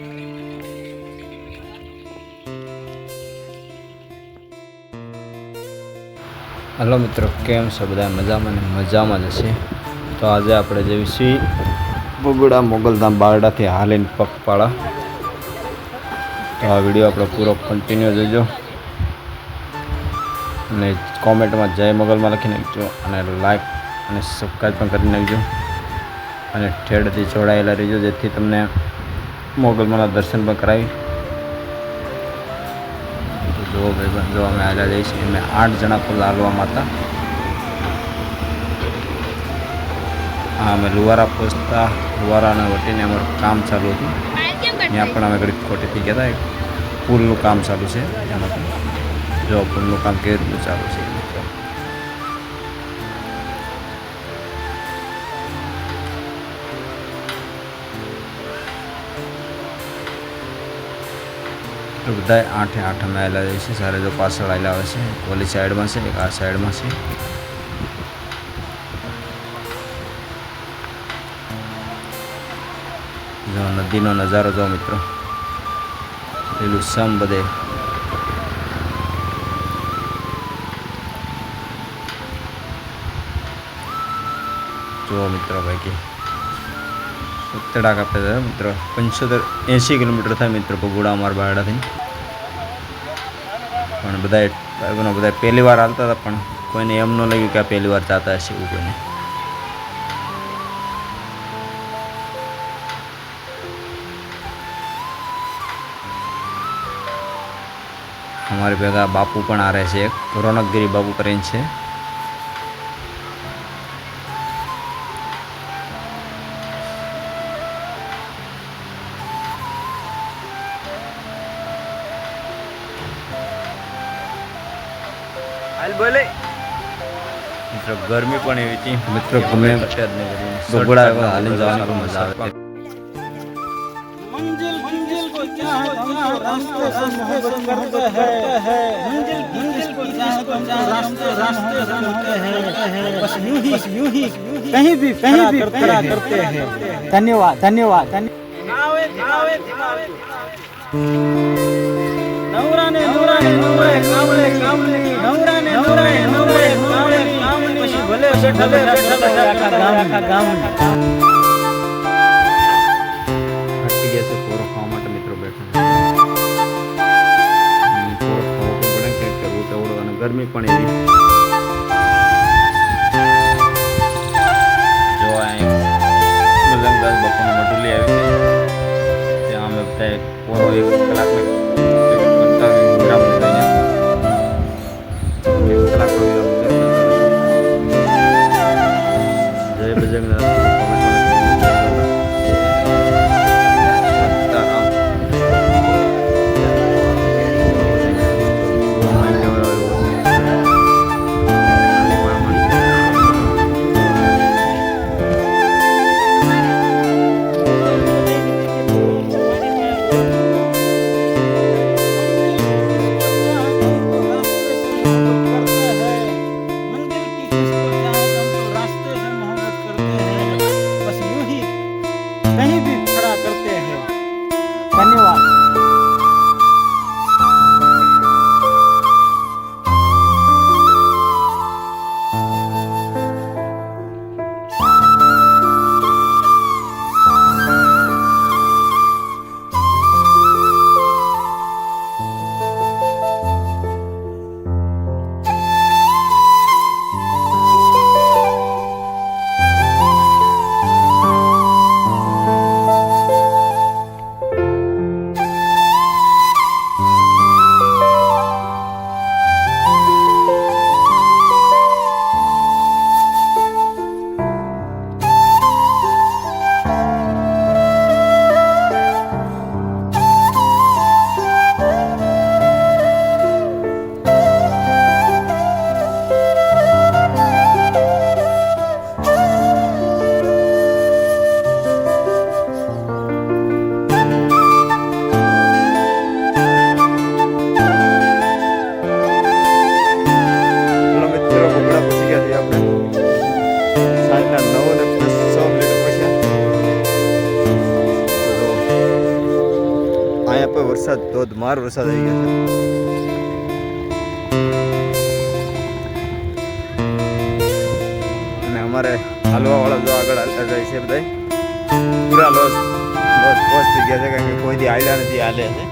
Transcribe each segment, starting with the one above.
Hello મિત્રો, કેમ છો? બધા મજામાં ને મજામાં જ હશે. તો આજે આપણે જેવી છીએ બગુડા મોગલધામ બારડાથી હાલીને પગપાળા. તો આ વીડિયો આપણો પૂરો કન્ટિન્યુ જોજો. અને કોમેન્ટમાં જય મોગલમાં લખી નાખજો અને લાઈક અને સબસ્ક્રાઈબ પણ કરી નાખજો. અને ઠેડથી જોડાયેલા રહેજો જેથી તમને મોગલમાના દર્શન પણ કરાવી. તો જો ભાઈ જો અમે આગળ જઈશ. અમે આઠ જણા પર હાલવામાં હતા હા અમે લુવારા પહોંચતા, લુવારાને વટીને અમારું કામ ચાલુ હતું. ત્યાં પણ અમે ઘડી ખોટી થઈ ગયા હતા. એક પુલનું કામ ચાલુ છે. એમાં જો પુલનું કામ કેવી રીતનું ચાલુ છે. તો બધા આઠે આઠ અમે આવેલા જાય છે સારા જો પાછળ આવેલા આવે છે. ઓલી સાઈડમાં છે, એક આ સાઈડમાં છે. જો નદીનો નજારો જો મિત્રો. પેલું સમ બધે. જુઓ મિત્રો ભાઈ કે. સત્તર છે, મિત્રો. પંચોતેર એંસી કિલોમીટર થાય મિત્રો પગુડા અમારા બારડાથી. પણ બધા ભાઈબંધો બધા પહેલી વાર હાલતા હતા, પણ કોઈને એમ ન લાગ્યું કે આ પહેલી વાર જાતા હશે એવું કોઈને. અમારી ભેગા બાપુ પણ આ રહે છે, એક રોનકગીરી બાપુ કરીને છે. હાલ બોલે મિત્રો ગરમી પણ એવી હતી મિત્રો ગમે બગોડા એવા હાલીને જવાની પણ મજા આવે मंजिल मंजिल को चाहे तो रास्ते से मोहब्बत करते हैं मंजिल मंजिल को चाहे तो रास्ते रास्ते से होते हैं बस यूं ही यूं ही कहीं भी कहीं भी खड़ा करते हैं धन्यवाद धन्यवाद નવરાને નવરાને નવરે કામલે કામલે નવરાને ગરમી પણ એવી જો અહીં બજરંગદાસ બાપાનું મઢુલી આવી છે. ત્યાં અમે બધા પોરો એક કલાક ધોધમાર વરસાદ આવી ગયો છે. અમારે હાલવા વાળા જો આગળ હાલતા જાય છે બધા પૂરા લોસ લોસ પોસ થઈ ગયા છે કારણ કે કોઈ દી હાલ્યા નથી, હાલે છે.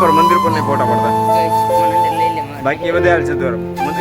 ઉપર મંદિર પર નહીં ફોટા પડતા. બાકી બધા હાલ છે દ્વારા